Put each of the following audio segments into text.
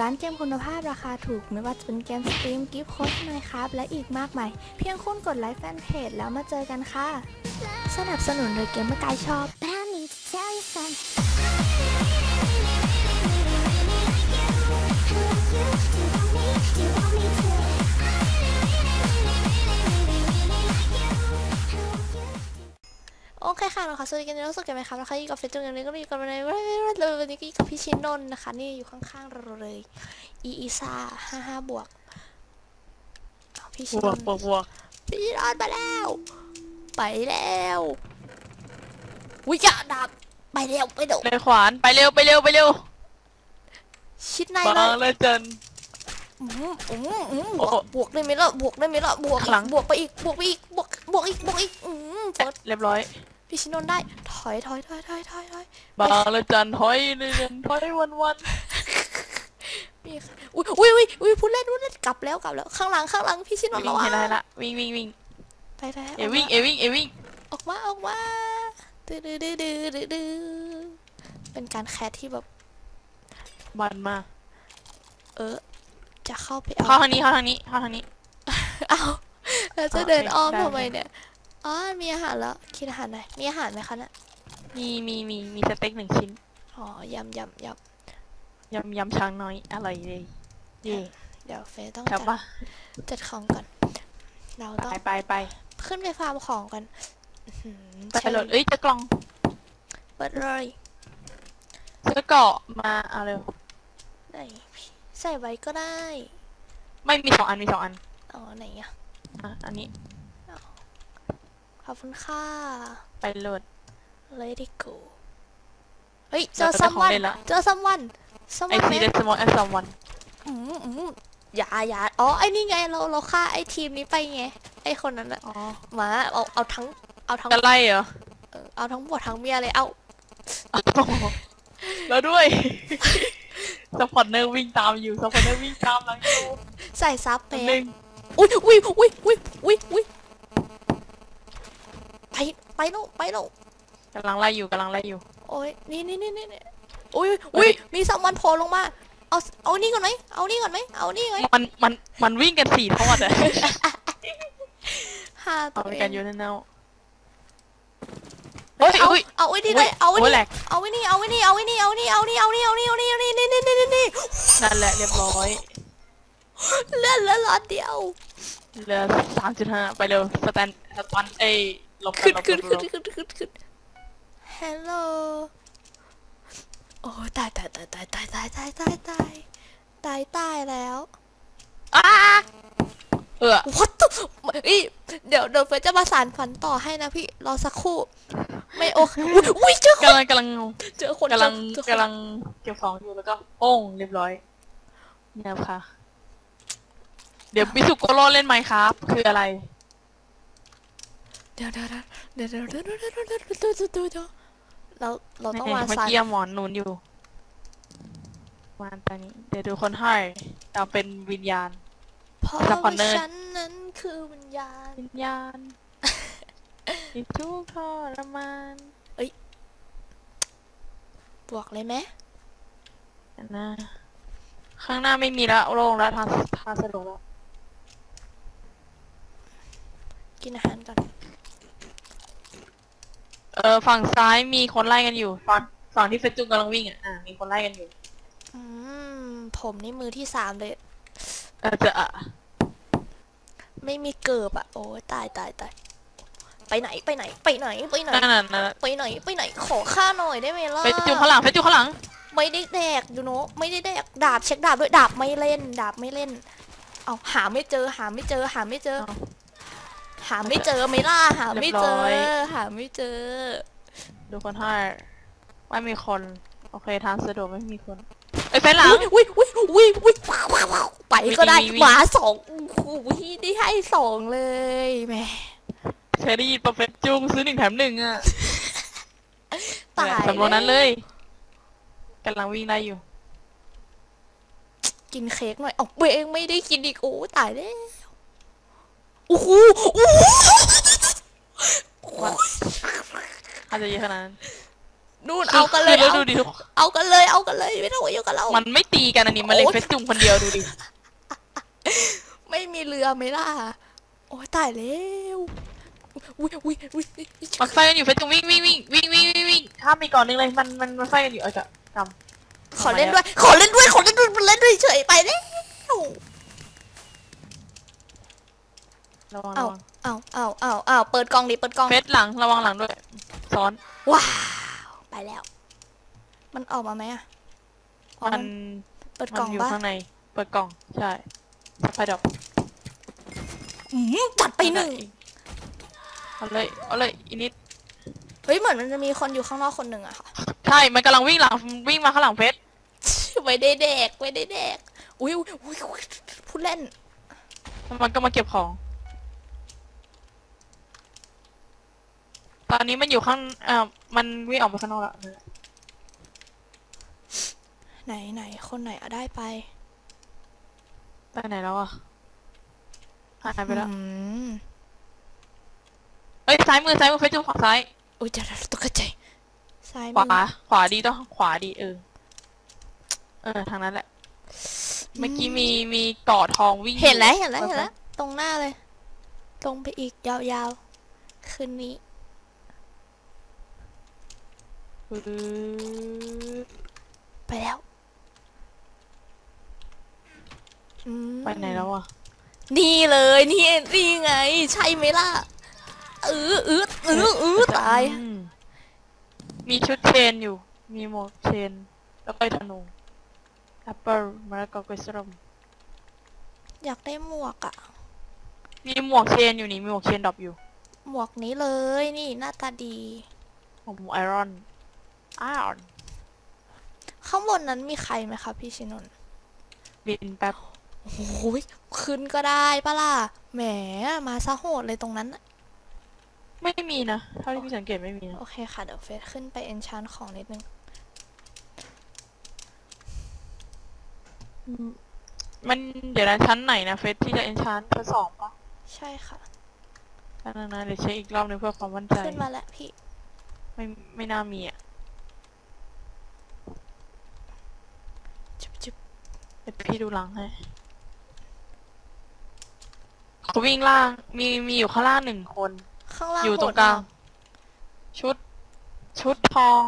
ร้านเกมคุณภาพราคาถูกไม่ว่าจะเป็นเกมสตรีมกิฟต์โค้ดไมครับและอีกมากมาย เพียงคุณกดไลค์แฟนเพจแล้วมาเจอกันค่ะ สนับสนุนโดยเกมเมอร์กายชอบ คค่ะเราขอสวัสดีกันในรู้สึกกันไหมครับนะคะอยู่กับเฟซจุงกันนี้ก็มีกันในวันนี้ก็อยู่กับพี่ชินนนท์นะคะ นี่อยู่ข้างๆเราเลย อีอีซ่าห้าห้าบวกเอาพี่ชินบวนกนท์บวกบวกพี่ชินนท์ไปแล้ว ไปแล้ววิจาดาบไปเร็วไปเร็วเลยขวานไปเร็วไปเร็วไปเร็วชิดในบาเลงยเลยเจินอืมอืมอืมบโอ้วกบวกได้ไหมล่ะบวกได้ไหมล่ะบวกข้างหลังบวกไปอีกบวกไปอีกบวกบวกอีกบวกอีกอืมเฟิร์สเรียบร้อย พี่ชินนท์ได้ ถอยถอยถอยถอยถอยถอยบางเลยเจินถอยเดินถอยวันวันมีค่ะอุ้ยอุ้ยอุ้ยอุ้ยพูดเล่นพูดเล่นกลับแล้วกลับแล้วข้างหลังข้างหลังพี่ชินนท์วิ่ระงวังให้ได้ละวิ่งวิ่งวิ่งไปไปเอวิ่งเอวิ่งเอวิ่งออกมาออกมาดื้อดื้อดื้อดื้อดื้อดื้อเป็นการแคสที่แบบมันมากเออจะเข้าไปเอาเข้าทางนี้เข้าทางนี้เข้าทางนี้ เอาแล้วจะอ๋อเดินอ้อมได้ทำไมได้เนี่ย อ๋อ มีอาหารแล้วกินอาหารหน่อย มีอาหารไหมคะเนี่ยมีมีมีมีสเต็กหนึ่งชิ้นอ๋อยำยำยยำยำช้างน้อยอร่อยเลยเย่ำเดี๋ยวเฟยต้องแถจัวดปะจัดของก่อน เราต้อง ไปไปไปขึ้นไปฟาร์มของกันอื้อหือไปโหลดเอ้ยเจะกล่องเปิดเลยเจะเกาะมาเอาเร็วไหนใส่ไว้ก็ได้ ไม่มีสองอันมีสองอัน อ๋อ ไหนอะอะอันนี้ ขอบคุณค่ะ ไปโหลด Let it go เฮ้ย เจเราอจะได้ซัมของวันเล่นละเจอซัมวันซัมไอวันซีเดสมอลแอนด์ซัมวันอืมอืมอย่าอย่าอ๋อ ไอ้นี่ไง เรา เราฆ่าไอ้ทีมนี้ไปไง ไอ้คนนั้นอะอ๋อมาเอา เอาทั้ง เอาทั้งจะไล่เหรอ เออเอาทั้งผัวทั้งเมียเลย เอา แล้วด้วยสปอร์ตเนอร์วิ่งตามอยู่สปอร์ตเนอร์วิ่งตามหลังอยู่ใส่ซับไปหนึ่งอุ้ยอุ้ยอุ้ยอุ้ยอุ้ยอุ้ยไป ไปลูกไปลูกกำลังไล่อยู่กำลังไล่อยู่ โอ้ยนี่นี่นี่นี่นี่อุ้ยอุ้ยมีซัมวันโผล่ลงมา เอาเอานี่ก่อนไหมเอานี่ก่อนไหมเอานี่ไหมมันมันมันวิ่งกันสี่ทอดอะห้าตัเอาวเอกันงอยู่นั่นเนาเฮ้ยเอาเฮ้ยเอาไว้นี่เลยเอาไว้โอ้ยแหลนี่กเอาไว้นี่เอาไว้นี่เอาไว้นี่เอานี่เอานี่เอานี่เอานี่เอานี่เอานี่นี่นี่นี่นี่นี่นั่นแหละเรียบร้อยเลื่อนแล้วล้อเดียวเหลือสามจุดห้าไปเร็วสแตนสตันเอ้ยห ลบกัขึ้นนหลบขึ้นหลขึ้นบขึ้นขึ้นขึ้นฮัลโหล โอ้ตายตายตายตายตายตายตายตายตายตายตายแล้ว อ้าเออ what the อีเดี๋ยวเดี๋ยวเฟิร์สจะมาสานฝันต่อให้นะพี่ รอสักครู่ ไม่โอเคอุ๊ยอุ้ยเจอคนกำลังกำลังเจอคนกำลังเจอคนกำลังเก็บของอยู่แล้วก็โป้งเรียบร้อยเนี่ยค่ะ เดี๋ยวมิสุโกโร่เล่นไหมครับ คืออะไรเดี๋ยวเดี๋ยวเดี๋ยวเดี๋ยวเดี๋ยวเดี๋ยวเดี๋ยวเดี๋ยวเดี๋ยวเราเราต้องมางสายเมื่อกี้หมอนนุนอยู่วานตอนนี้ เดี๋ยวดูคนให้เราเป็นวิญญาณเพราะว่าฉันนั้นคือวิญญาณวิญญาณที่ทุกข์ทรมานเอ้ยบวกเลยไหมนะข้างหน้าไม่มีแล้วโล่งแล้วทางทางสะดวกแล้วกินอาหารก่อน ออฝั่งซ้ายมีคนไล่กันอยู่ฝั่งฝั่งที่เฟซจุงกำลังวิ่งอะอ่ามีคนไล่กันอยู่อืมผมนี่มือที่สามเลย เออจะอะไม่มีเกิบอะ โอ้ยตายตายตายไปไหนไปไหน ไปไหนไปไหน นั่นน่ะนั่นน่ะไปไหนไปไหนขอค่าหน่อยได้ไหมล่ะเฟซจุงข้างหลังเฟซจุงข้างหลังไม่ได้แดกอยู่เนาะไม่ได้แดกดาบเช็คดาบด้วยดาบไม่เล่น ดาบไม่เล่น เอาหาไม่เจอหาไม่เจอหาไม่เจอเอา หาไม่เจอไหม่ล่ะหาไม่เจอเรียบร้อยหาไม่เจอ ดูคนให้ไม่มีคน โอเคทางสะดวกไม่มีคนเอ้ยเฟซหลังอุ้ยอุ้ยอุ้ยอุ้ยว้าวว้าวว้าวไปก็ได้วิ่งวิ่งหมาสองอุ้ยได้ให้สองเลยแหม่เคยได้ยินประเฟซจุงซื้อหนึ่งแถมหนึ่งอะตายสำรวจนั้นเลยกำลังวิ่งได้อยู่ กินเค้กหน่อยเอาเบงไม่ได้กินอีกโอ้ตายแล้ว โอ้โหโอ้โหว่าอาจจะเยอะขนาดนั้นนู่นเอากันเลยคือเอาดูดิทุกเอากันเลยเอากันเลยไม่ต้องมายุ่งกับเรามันไม่ตีกันอันนี้มันเลยโอ๊ยเฟซจุงคนเดียวดูดิไม่มีเรือไหมล่ะโอ้ยตายแล้วอุ้ยอุ้ยอุ้ยมันไฟกันอยู่เฟซจุงวิ่งวิ่งวิ่งวิ่งวิ่งวิ่งวิ่งข้ามไปก่อนนึงเลยมันมันมันไฟกันอยู่เออจะจำขอเล่นด้วย ขอเล่นด้วยขอเล่นด้วยเล่นด้วยเฉยไปแล้ว ระวังเอาระวังเอาเอาเอาเอาเปิดกล่องดิเปิดกล่องเฟซหลังระวังหลังด้วย ซ้อน ว้าว ไปแล้ว มันออกมาไหมอะอ๋อมันเปิดมักล่องอยู่ปะข้างใน เปิดกล่อง ใช่สไปดอกอืมจัดไปหนึ่งเอาเลย เอาเลยอีนิด เฮ้ยเหมือนมันจะมีคนอยู่ข้างนอกคนหนึ่งอะค่ะ ใช่ มันกำลังวิ่งหลัง วิ่งมาข้างหลังเฟซไม่ได้แดกไม่ได้แดกอุ้ยอุ้ยอุ้ยอุ๊ยพูดเล่น มันก็มาเก็บของ ตอนนี้มันอยู่ข้างเอ่อมันวิ่งออกมาข้างนอกแล้วไหนไหนคนไหนเอาได้ไปไปไหนแล้วอะหายไปแล้วอืมเอ้ยซ้ายมือซ้ายมือเฟซจุงฝั่งซ้ายอุ้ยเดี๋ยวเดี๋ยวตกใจซ้ายขมืวาอขวาดีต้องขวาดีเออ เออทางนั้นแหละ เมื่อกี้มีมีเกาะทองวิ่งเห็นแล้วเห็นแล้วไปเห็นแล้วตรงหน้าเลย ตรงไปอีกยาวๆคืนนี้ ปึ๊บ ไปแล้วอืมไปไหนแล้วอะ นี่เลยนี่นี่ไง ใช่ไหมล่ะเออเออเออเออตายอืมมีชุดเชนอยู่ มีหมวกเชน แล้วก็ธนูแอปเปิลมะละกอกล้วยส้มอยากได้หมวกอะมีหมวกเชนอยู่นี่ มีหมวกเชนดรอปอยู่ หมวกนี้เลยนี่หน้าตาดีผมไอรอนไอรอนข้างบนนั้นมีใครไหมคะพี่ชินนท์บินแป๊บโอ้ยขึ้นก็ได้ปะล่ะ แหม มาซะโหดเลยตรงนั้นน่ะไม่มีนะเท่าที่พี่สังเกตไม่มีนะโอเคค่ะ เดี๋ยวเฟซขึ้นไปเอนชานของนิดนึง มันเดี๋ยวนะชั้นไหนนะเฟสที่จะเอนชานชั้นสองปะใช่ค่ะชั้นนึงนะเดี๋ยวเช็คอีกรอบนึงเพื่อความมั่นใจ ขึ้นมาแล้วพี่ ไม่ไม่น่ามีอะ จุบจุบ เดี๋ยว พี่ดูหลังให้เขาวิ่งล่างมีมีอยู่ข้างล่างหนึ่งคน ข้างล่างอยู่ตรงโหดกลางมชุด ชุดทอง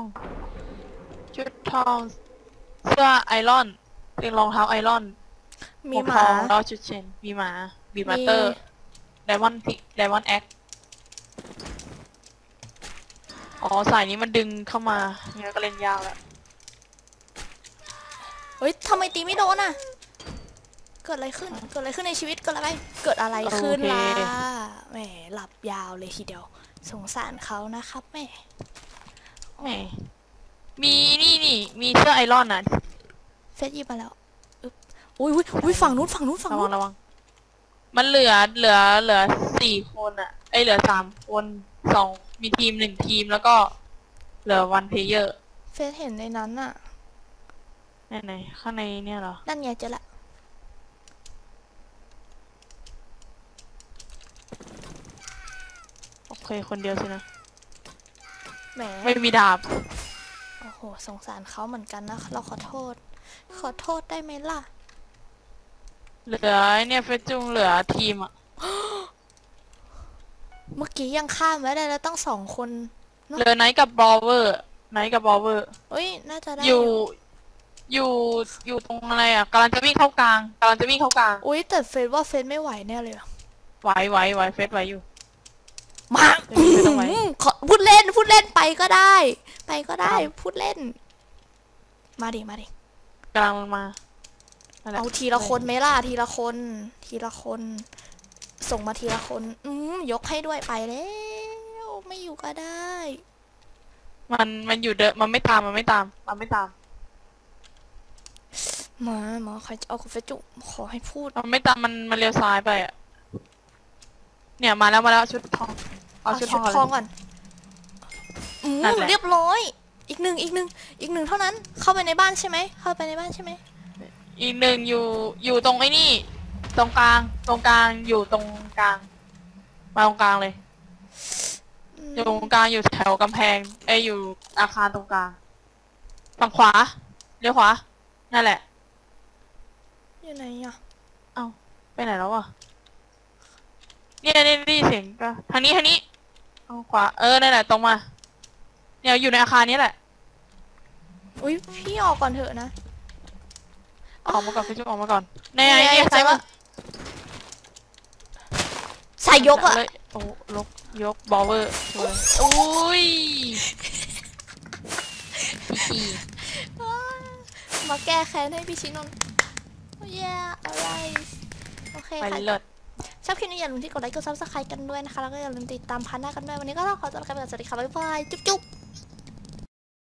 ชุดทอง เสื้อไอรอนเป็นรองเท้าไอรอนมีวกหทมาองแล้วชุดเชนมีหมาบีมาเตอร์ไดมอนด์ไดมอนด์แอคอ๋อสายนี้มันดึงเข้ามาเนี่ยก็เล่นยากแล้วเฮ้ยทำไมตีไม่โดนอะ เกิดอะไรขึ้น เกิดอะไรขึ้นในชีวิตเกิดอะไร เกิดอะไรขึ้นล่ะ แหม หลับยาวเลยทีเดียว สงสารเขานะครับแหม่แหม มีนี่นี่ มีเสื้อไอรอนน่ะเฟซหยิบมาแล้วอึ๊บอุ้ยอุ้ยอุ้ยฝั่งนู้นฝั่งนู้นฝั่งระวันู้งนระวัง มันเหลือเหลือเหลือสี่คนอะไอยเหลือสามคนสองมีทีมหนึ่งทีมแล้วก็ เหลือวันเพเยอร์เฟซเห็นในนั้นน่ะไหนไหนข้างในเนี่ยเหรอ นั่นไงเจอละ โอ เคคนเดียวสินะ แหม ไม่มีดาบ โอ้โห สงสารเขาเหมือนกันนะ เราขอโทษ ขอโทษได้ไหมล่ะ เหลือไอ้เนี่ยเฟซจุงเหลือทีมอะเมื่อกี้ยังข้ามไว้ได้แล้วตั้งสองคนเหลือไนท์กับบอลเวอร์ ไนท์กับบอลเวอร์ เอ้ย น่าจะได้อยู่ อยู่ อยู่ตรงอะไรอะกำลังจะวิ่งเข้ากลางกำลังจะวิ่งเข้ากลาง อุ้ยแต่เฟซว่าเฟซไม่ไหวแน่เลยอะไหวไหวไหวเฟซไหวอยู่ มาเดี๋ยวเฟซต้องไหวอืมขอพูดเล่นพูดเล่นไปก็ได้ ไปก็ได้ พูดเล่น มาดิมาดิกำลังมานั่นแหเอาทีละคนไหมล่ะทีละคน ทีละคน ส่งมาทีละคน อืมยกให้ด้วยไปแล้วไม่อยู่ก็ได้ มันมันอยู่เดนมันไม่ตามมันไม่ตาม มันไม่ตาม มาหมอใครจะเอากาแฟจุขอให้พูด มันไม่ตามมันมันเลี้ยวซ้ายไปอะเนี่ยมาแล้วมาแล้วชุดทอง เอาเอาชุดทชุอดงก่อนทองเลยก่อนอืมนั่นแหละ เรียบร้อย อีกหนึ่งอีกหนึ่งอีกหนึ่งเท่านั้น เข้าไปในบ้านใช่ไหม เข้าไปในบ้านใช่ไหม อีกหนึ่งอยู่อยู่ตรงไอ้นี่ ตรงกลาง ตรงกลางอยู่ตรงกลาง มาตรงกลางเลยอืมอยู่ตรงกลางอยู่แถวกำแพงไอยอยู่อาคารตรงกลางฝั่งขวาเลี้ยวขวา นั่นแหละ อยู่ไหนอะเอ้าไปไหนแล้ววะเนี่ยนี่นี่เสียงก็ทางนี้ทางนี้ เอาขวา เออนั่นแหละตรงมา เนี่ยอยู่ในอาคารนี้แหละ อุ้ยพี่ออกก่อนเถอะนะออกมาก่อนพี่จุ๊บออกมาก่อนในไอ้เนี่ยเนี่ยใส่ใส่ว่ามาใส่ยกอะเลยโอ้ลกยกบอลเวอร์เลยอุ้ยพี่มาแก้แค้นให้พี่ชินนท์โอ้ยอะไร โอเคไปค่ะเลิศ ชอบคลิปนี้อย่าลืมที่กดไลค์กดซับสไครต์กันด้วยนะคะแล้วก็อย่าลืมติดตามพันหน้ากันด้วยวันนี้ก็ต้องขอตัวลาไปก่อนสวัสดีค่ะบ๊ายบายจุ๊บจุ๊บ